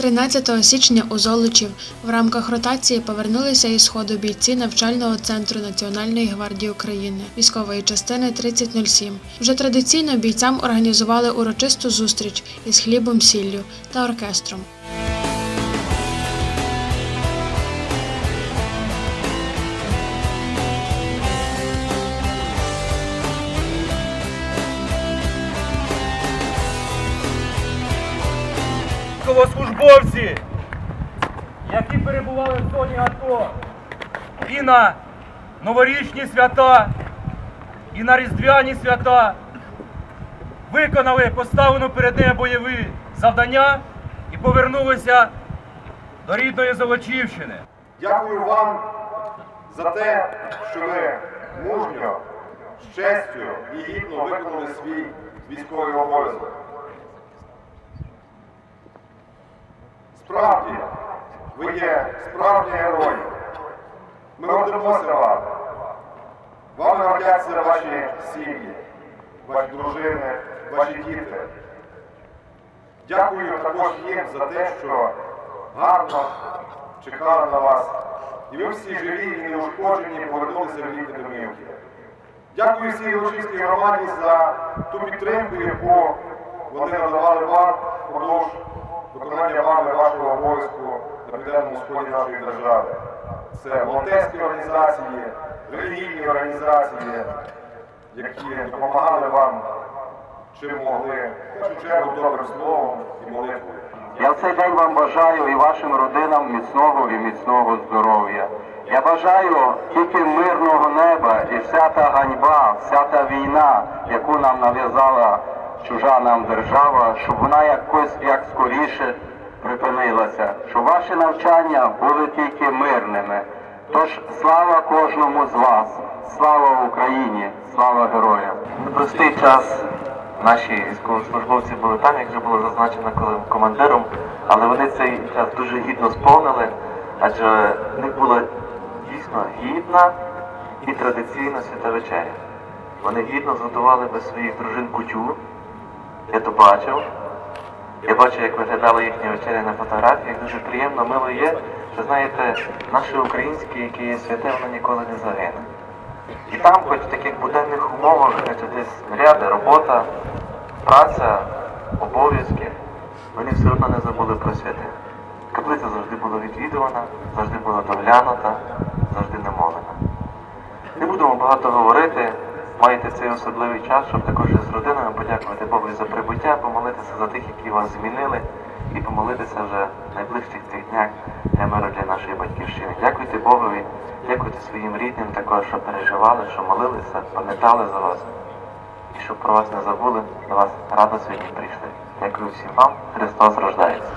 13 січня у Золочів в рамках ротації повернулися із сходу бійці навчального центру Національної гвардії України військової частини 3007. Вже традиційно бійцям організували урочисту зустріч із хлібом, сіллю та оркестром. Військовослужбовці, які перебували в зоні АТО і на новорічні свята, і на різдвяні свята, виконали поставлену перед ними бойові завдання і повернулися до рідної Золочівщини. Дякую вам за те, що ви мужньо, з честю і гідно виконали свій військовий обов'язок. Справді, ви є справжні герої. Ми гордимося вами. Вами гордяться ваші сім'ї, ваші дружини, ваші діти. Дякую також їм за те, що гарно чекали на вас. І ви всі живі і неушкоджені повернулися в рідні домівки. Дякую всій Лучинській громаді за ту підтримку, яку вони надавали вам впродовж виконання вами вашого обов'язку на південному сході нашої держави. Це волонтерські організації, релігійні організації, які допомагали вам чим могли, в першу чергу добрим словом і молитвою. Я в цей день вам бажаю і вашим родинам міцного і міцного здоров'я. Я бажаю тільки мирного неба і вся та ганьба, вся та війна, яку нам нав'язала чужа нам держава, щоб вона якось як скоріше припинилася, щоб ваші навчання були тільки мирними. Тож слава кожному з вас, слава Україні, слава героям. Непростий час наші військовослужбовці були там, як вже було зазначено командиром, але вони цей час дуже гідно сповнили, адже в них була дійсно гідна і традиційна свята вечеря. Вони гідно зготували без своїх дружин кутю. Я то бачив. Я бачу, як виглядала їхня вечеря на фотографіях. Дуже приємно, мило є, що знаєте, наше українське, яке є святе, воно ніколи не загине. І там, хоч в таких буденних умовах, хоч десь наряди, робота, праця, обов'язки, вони все одно не забули про святе. Каплиця завжди була відвідувана, завжди була доглянута, завжди намолена. Не будемо багато говорити, маєте цей особливий час, щоб також з родинами подякувати Богу за прибуття, помолитися за тих, які вас змінили, і помолитися вже в найближчих цих днях для миру для нашої батьківщини. Дякуйте Богові, дякуйте своїм рідним також, що переживали, що молилися, пам'ятали за вас. І щоб про вас не забули, до вас радо сьогодні прийшли. Дякую всім вам, Христос рождається.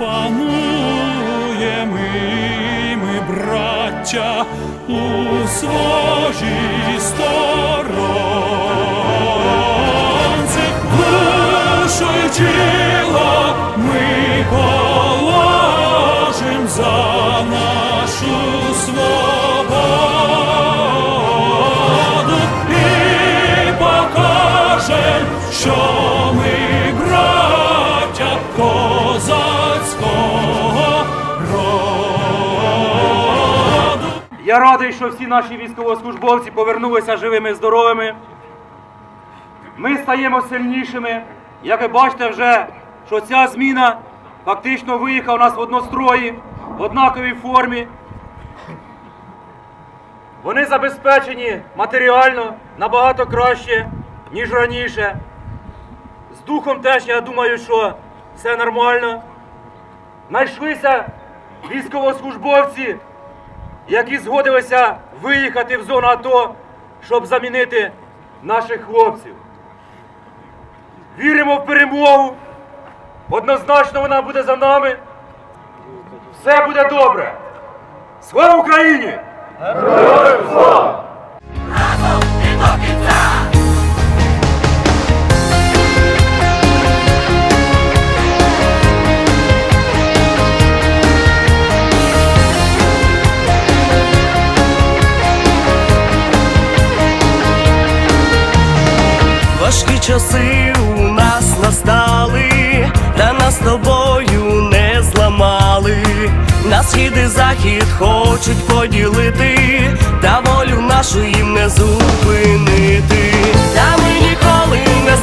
запануємо ми, ми, браття, у своїй сторонці, Радий, що всі наші військовослужбовці повернулися живими і здоровими. Ми стаємо сильнішими. Як ви бачите, вже що ця зміна фактично виїхав у нас в однострої, в однаковій формі. Вони забезпечені матеріально набагато краще, ніж раніше. З духом теж я думаю, що все нормально. Знайшлися військовослужбовці, які згодилися виїхати в зону АТО, щоб замінити наших хлопців. Віримо в перемогу. Однозначно вона буде за нами. Все буде добре. Слава Україні! Важкі часи у нас настали, та нас тобою не зламали. На схід і захід хочуть поділити, та волю нашу їм не зупинити. Та ми ніколи не